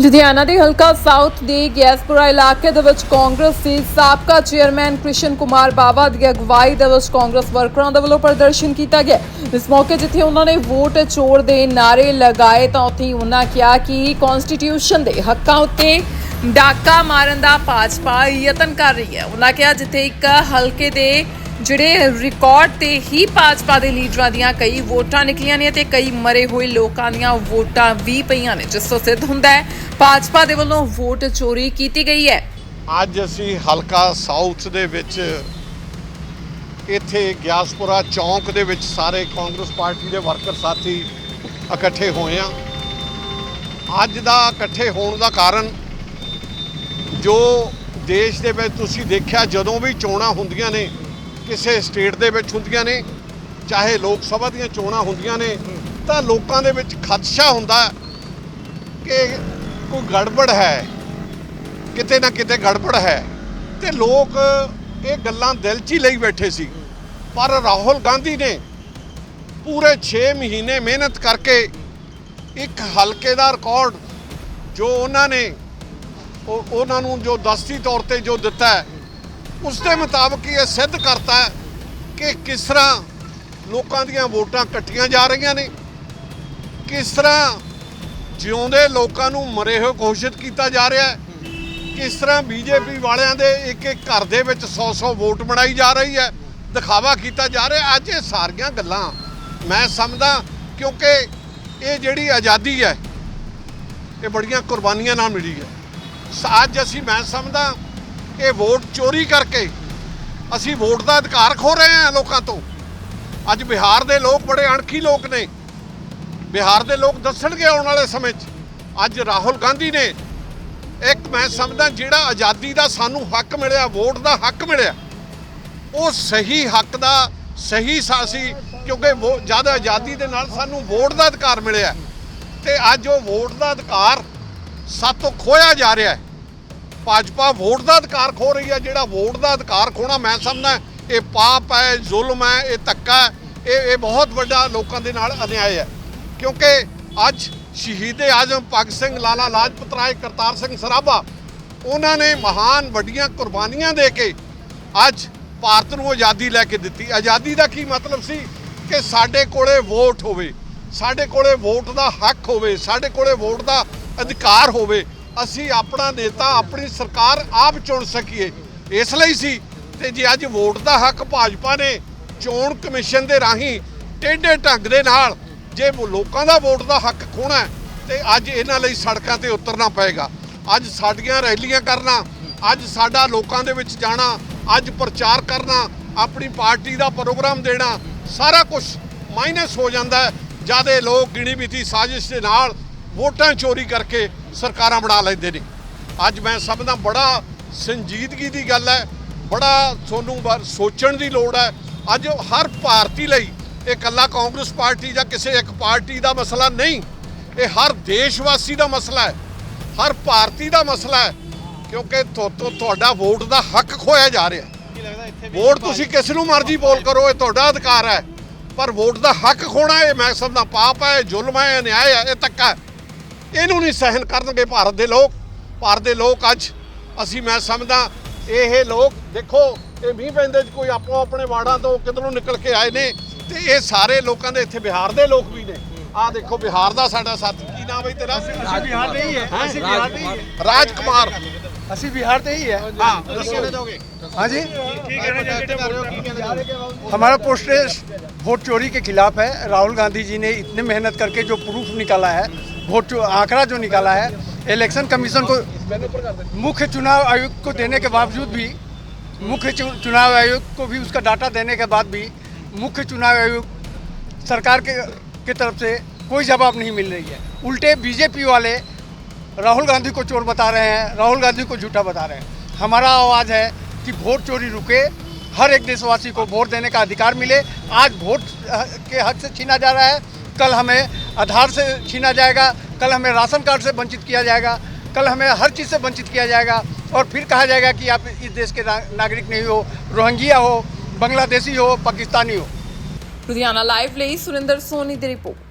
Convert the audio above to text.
ਲੁਧਿਆਣਾ ਦੇ ਹਲਕਾ ਸਾਊਥ ਦੇ ਗੈਸਪੁਰਾ ਇਲਾਕੇ ਦੇ ਵਿੱਚ ਕਾਂਗਰਸ ਦੇ ਸਾਬਕਾ ਚੇਅਰਮੈਨ ਕ੍ਰਿਸ਼ਨ ਕੁਮਾਰ ਬਾਵਾ ਦੀ ਅਗਵਾਈ ਦੇ ਵਿੱਚ ਕਾਂਗਰਸ ਵਰਕਰਾਂ ਦੇ ਵੱਲੋਂ ਪ੍ਰਦਰਸ਼ਨ ਕੀਤਾ ਗਿਆ। ਇਸ ਮੌਕੇ ਜਿੱਥੇ ਉਹਨਾਂ ਨੇ ਵੋਟ ਚੋਰ ਦੇ ਨਾਰੇ ਲਗਾਏ ਤਾਂ ਉੱਥੇ ਹੀ ਉਹਨਾਂ ਕਿਹਾ ਕਿ ਕਨਸਟੀਟਿਊਸ਼ਨ ਦੇ ਹੱਕਾਂ ਉੱਤੇ ਡਾਕਾ ਮਾਰਨ ਦਾ ਭਾਜਪਾ ਯਤਨ ਕਰ ਰਹੀ ਹੈ। ਉਹਨਾਂ ਕਿਹਾ ਜਿੱਥੇ ਇੱਕ ਹਲਕੇ ਦੇ ਜਿਹੜੇ ਰਿਕਾਰਡ ਤੇ ਹੀ ਭਾਜਪਾ ਦੇ ਲੀਡਰਾਂ ਦੀਆਂ ਕਈ ਵੋਟਾਂ ਨਿਕਲੀਆਂ ਨੇ ਤੇ ਕਈ ਮਰੇ ਹੋਏ ਲੋਕਾਂ ਦੀਆਂ ਵੋਟਾਂ ਵੀ ਪਈਆਂ ਨੇ, ਜਿਸ ਤੋਂ ਸਿੱਧ ਹੁੰਦਾ ਹੈ, ਭਾਜਪਾ ਦੇ ਵੱਲੋਂ ਵੋਟ ਚੋਰੀ ਕੀਤੀ ਗਈ ਹੈ। ਅੱਜ ਅਸੀਂ ਹਲਕਾ ਸਾਊਥ ਦੇ ਵਿੱਚ, ਇੱਥੇ ਗਿਆਸਪੁਰਾ ਚੌਂਕ ਦੇ ਵਿੱਚ ਸਾਰੇ ਕਾਂਗਰਸ ਪਾਰਟੀ ਦੇ ਵਰਕਰ ਸਾਥੀ ਇਕੱਠੇ ਹੋਏ ਆ ਅੱਜ ਦਾ ਇਕੱਠੇ ਹੋਣ ਦਾ ਕਾਰਨ ਜੋ ਦੇਸ਼ ਦੇ ਵਿੱਚ ਤੁਸੀਂ ਦੇਖਿਆ, ਜਦੋਂ ਵੀ ਚੋਣਾਂ ਹੁੰਦੀਆਂ ਨੇ ਕਿਸੇ ਸਟੇਟ ਦੇ ਵਿੱਚ ਹੁੰਦੀਆਂ ਨੇ, ਚਾਹੇ ਲੋਕ ਸਭਾ ਦੀਆਂ ਚੋਣਾਂ ਹੁੰਦੀਆਂ ਨੇ, ਤਾਂ ਲੋਕਾਂ ਦੇ ਵਿੱਚ ਖਦਸ਼ਾ ਹੁੰਦਾ ਕਿ ਕੋਈ ਗੜਬੜ ਹੈ, ਕਿਤੇ ਨਾ ਕਿਤੇ ਗੜਬੜ ਹੈ। ਤੇ ਲੋਕ ਇਹ ਗੱਲਾਂ ਦਿਲ 'ਚ ਹੀ ਲਈ ਬੈਠੇ ਸੀ। ਪਰ ਰਾਹੁਲ ਗਾਂਧੀ ਨੇ ਪੂਰੇ 6 ਮਹੀਨੇ ਮਿਹਨਤ ਕਰਕੇ ਇੱਕ ਹਲਕੇ ਦਾ ਰਿਕਾਰਡ ਜੋ ਉਹਨਾਂ ਨੇ, ਉਹ- ਉਹਨਾਂ ਨੂੰ ਜੋ ਦਸਤੀ ਤੌਰ ਤੇ ਜੋ ਦਿੱਤਾ ਹੈ ਉਸ ਦੇ ਮੁਤਾਬਕ ਇਹ ਸਿੱਧ ਕਰਤਾ ਕਿ ਕਿਸ ਤਰ੍ਹਾਂ ਲੋਕਾਂ ਦੀਆਂ ਵੋਟਾਂ ਕੱਟੀਆਂ ਜਾ ਰਹੀਆਂ ਨੇ, ਕਿਸ ਤਰ੍ਹਾਂ ਜਿਉਂਦੇ ਲੋਕਾਂ ਨੂੰ ਮਰੇ ਹੋਏ ਘੋਸ਼ਿਤ ਕੀਤਾ ਜਾ ਰਿਹਾ ਹੈ, ਕਿਸ ਤਰ੍ਹਾਂ ਬੀਜੇਪੀ ਵਾਲਿਆਂ ਦੇ ਇੱਕ ਇੱਕ ਘਰ ਦੇ ਵਿੱਚ 100-100 ਵੋਟ ਬਣਾਈ ਜਾ ਰਹੀ ਹੈ, ਦਿਖਾਵਾ ਕੀਤਾ ਜਾ ਰਿਹਾ ਅੱਜ ਇਹ ਸਾਰੀਆਂ ਗੱਲਾਂ ਮੈਂ ਸਮਝਦਾ ਕਿਉਂਕਿ ਇਹ ਜਿਹੜੀ ਆਜ਼ਾਦੀ ਹੈ, ਇਹ ਬੜੀਆਂ ਕੁਰਬਾਨੀਆਂ ਨਾਲ ਮਿਲੀ ਹੈ। ਅੱਜ ਅਸੀਂ ਮੈਂ ਸਮਝਦਾ ਇਹ ਵੋਟ ਚੋਰੀ ਕਰਕੇ ਅਸੀਂ ਵੋਟ ਦਾ ਅਧਿਕਾਰ ਖੋ ਰਹੇ ਹਾਂ ਲੋਕਾਂ ਤੋਂ। ਅੱਜ ਬਿਹਾਰ ਦੇ ਲੋਕ ਬੜੇ ਅਣਖੀ ਲੋਕ ਨੇ। ਬਿਹਾਰ ਦੇ ਲੋਕ ਦੱਸਣਗੇ ਆਉਣ ਵਾਲੇ ਸਮੇਂ 'ਚ। ਅੱਜ ਰਾਹੁਲ ਗਾਂਧੀ ਨੇ ਇੱਕ ਮੈਂ ਸਮਝਦਾ ਜਿਹੜਾ ਆਜ਼ਾਦੀ ਦਾ ਸਾਨੂੰ ਹੱਕ ਮਿਲਿਆ, ਵੋਟ ਦਾ ਹੱਕ ਮਿਲਿਆ, ਉਹ ਸਹੀ ਹੱਕ ਦਾ ਸਹੀ ਸਾਸੀ ਕਿਉਂਕਿ ਵੋ- ਜਦ ਆਜ਼ਾਦੀ ਦੇ ਨਾਲ ਸਾਨੂੰ ਵੋਟ ਦਾ ਅਧਿਕਾਰ ਮਿਲਿਆ ਤੇ ਅੱਜ ਉਹ ਵੋਟ ਦਾ ਅਧਿਕਾਰ ਸਾਤੋਂ ਖੋਇਆ ਜਾ ਰਿਹਾ ਹੈ। ਭਾਜਪਾ ਵੋਟ ਦਾ ਅਧਿਕਾਰ ਖੋ ਰਹੀ ਹੈ, ਜਿਹੜਾ ਵੋਟ ਦਾ ਅਧਿਕਾਰ ਖੋਣਾ ਮੈਂ ਸਮਝਦਾ ਇਹ ਪਾਪ ਹੈ, ਜ਼ੁਲਮ ਹੈ, ਇਹ ਧੱਕਾ ਹੈ, ਇਹ ਇਹ ਬਹੁਤ ਵੱਡਾ ਲੋਕਾਂ ਦੇ ਨਾਲ ਅਨਿਆਏ ਹੈ। ਕਿਉਂਕਿ ਅੱਜ ਸ਼ਹੀਦ ਆਜ਼ਮ ਭਗਤ ਸਿੰਘ, ਲਾਲਾ ਲਾਜਪਤ ਰਾਏ, ਕਰਤਾਰ ਸਿੰਘ ਸਰਾਭਾ, ਉਹਨਾਂ ਨੇ ਮਹਾਨ ਵੱਡੀਆਂ ਕੁਰਬਾਨੀਆਂ ਦੇ ਕੇ ਅੱਜ ਭਾਰਤ ਨੂੰ ਆਜ਼ਾਦੀ ਲੈ ਕੇ ਦਿੱਤੀ। ਆਜ਼ਾਦੀ ਦਾ ਕੀ ਮਤਲਬ ਸੀ? ਕਿ ਸਾਡੇ ਕੋਲੇ ਵੋਟ ਹੋਵੇ, ਸਾਡੇ ਕੋਲੇ ਵੋਟ ਦਾ ਹੱਕ ਹੋਵੇ, ਸਾਡੇ ਕੋਲੇ ਵੋਟ ਦਾ ਅਧਿਕਾਰ ਹੋਵੇ ਅਸੀਂ ਆਪਣਾ ਨੇਤਾ ਆਪਣੀ ਸਰਕਾਰ ਆਪ ਚੁਣ ਸਕੀਏ। ਇਸ ਲਈ ਸੀ ਤੇ ਜੇ ਅੱਜ ਵੋਟ ਦਾ ਹੱਕ ਭਾਜਪਾ ਨੇ ਚੋਣ ਕਮਿਸ਼ਨ ਦੇ ਰਾਹੀਂ ਟੇਢੇ ਢੰਗ ਦੇ ਨਾਲ ਜੇ ਲੋਕਾਂ ਦਾ ਵੋਟ ਦਾ ਹੱਕ ਖੋਣਾ ਹੈ, ਤੇ ਅੱਜ ਇਹਨਾਂ ਲਈ ਸੜਕਾਂ ਤੇ ਉਤਰਨਾ ਪਏਗਾ। ਅੱਜ ਸਾਡੀਆਂ ਰੈਲੀਆਂ ਕਰਨਾ ਅੱਜ ਸਾਡਾ ਲੋਕਾਂ ਦੇ ਵਿੱਚ ਜਾਣਾ ਅੱਜ ਪ੍ਰਚਾਰ ਕਰਨਾ ਆਪਣੀ ਪਾਰਟੀ ਦਾ ਪ੍ਰੋਗਰਾਮ ਦੇਣਾ ਸਾਰਾ ਕੁਝ ਮਾਈਨਸ ਹੋ ਜਾਂਦਾ ਹੈ। ਜਦ ਇਹ ਲੋਕ ਗਿਣੀ ਮਿਤੀ ਸਾਜ਼ਿਸ਼ ਦੇ ਨਾਲ ਵੋਟਾਂ ਚੋਰੀ ਕਰਕੇ ਸਰਕਾਰਾਂ ਬਣਾ ਲੈਂਦੇ ਨੇ। ਅੱਜ ਮੈਂ ਸਮਝਦਾ ਬੜਾ ਸੰਜੀਦਗੀ ਦੀ ਗੱਲ ਹੈ ਬੜਾ ਤੁਹਾਨੂੰ ਬਾਰ ਸੋਚਣ ਦੀ ਲੋੜ ਹੈ। ਅੱਜ ਹਰ ਭਾਰਤੀ ਲਈ ਇਹ ਇਕੱਲਾ ਕਾਂਗਰਸ ਪਾਰਟੀ ਜਾਂ ਕਿਸੇ ਇੱਕ ਪਾਰਟੀ ਦਾ ਮਸਲਾ ਨਹੀਂ ਇਹ ਹਰ ਦੇਸ਼ ਵਾਸੀ ਦਾ ਮਸਲਾ ਹੈ ਹਰ ਭਾਰਤੀ ਦਾ ਮਸਲਾ ਹੈ ਕਿਉਂਕਿ ਤੁਹਾ- ਤੁਹਾ- ਤੁਹਾਡਾ ਵੋਟ ਦਾ ਹੱਕ ਖੋਇਆ ਜਾ ਰਿਹਾ। ਵੋਟ ਤੁਸੀਂ ਕਿਸ ਨੂੰ ਮਰਜ਼ੀ ਬੋਲ ਕਰੋ ਇਹ ਤੁਹਾਡਾ ਅਧਿਕਾਰ ਹੈ। ਪਰ ਵੋਟ ਦਾ ਹੱਕ ਖੋਣਾ ਇਹ ਮੈਂ ਸਮਝਦਾ ਪਾਪ ਹੈ ਜ਼ੁਲਮ ਹੈ ਅਨਿਆਏ ਹੈ ਇਹ ਹੈ। ਇਹਨੂੰ ਨਹੀਂ ਸਹਿਣ ਕਰਨਗੇ ਭਾਰਤ ਦੇ ਲੋਕ। ਭਾਰਤ ਦੇ ਲੋਕ ਅੱਜ ਅਸੀਂ ਮੈਂ ਸਮਝਦਾ ਇਹ ਲੋਕ ਦੇਖੋ ਇਹ ਮੀਂਹ ਪੈਂਦੇ ਚ ਕੋਈ ਆਪੋ ਆਪਣੇ ਵਾੜਾਂ ਤੋਂ ਕਿਧਰੋਂ ਨਿਕਲ ਕੇ ਆਏ ਨੇ ਤੇ ਇਹ ਸਾਰੇ ਲੋਕਾਂ ਦੇ ਇੱਥੇ ਬਿਹਾਰ ਦੇ ਲੋਕ ਵੀ ਨੇ। ਆ ਦੇਖੋ ਬਿਹਾਰ ਦਾ ਸਾਡਾ ਸਾਥੀ ਕੀ ਨਾਮ ਹੈ ਤੇਰਾ? ਅਸੀਂ ਬਿਹਾਰ ਦੇ ਹੈ ਅਸੀਂ ਬਿਹਾਰ ਦੇ ਹੈ ਰਾਜ ਕੁਮਾਰ ਅਸੀਂ ਬਿਹਾਰ ਤੇ ਹੀ ਹੈ। ਹਾਂ ਦੱਸੋ। ਦੋਗੇ हाँ जी हमारा प्रोटेस्ट वोट चोरी के खिलाफ है राहुल गांधी जी ने इतने मेहनत करके जो प्रूफ निकाला है वोट, आंकड़ा जो निकाला है इलेक्शन कमीशन को मुख्य चुनाव आयुक्त को देने के बावजूद भी, मुख्य चुनाव आयुक्त को भी उसका डाटा देने के बाद भी, मुख्य चुनाव आयुक्त सरकार के, की तरफ़ से कोई जवाब नहीं मिल रही है। उल्टे बीजेपी वाले राहुल गांधी को चोर बता रहे हैं, राहुल गांधी को झूठा बता रहे हैं। हमारा आवाज़ है कि वोट चोरी रुके, हर एक देशवासी को वोट देने का अधिकार मिले। आज वोट के हक से छीना जा रहा है। कल हमें आधार से छीना जाएगा, कल हमें राशन कार्ड से वंचित किया जाएगा, कल हमें हर चीज़ से वंचित किया जाएगा और फिर कहा जाएगा कि आप इस देश के नागरिक नहीं हो, रोहंगिया हो, बांग्लादेशी हो, पाकिस्तानी हो। लुधियाना लाइव ले सुरेंद्र सोनी की रिपोर्ट।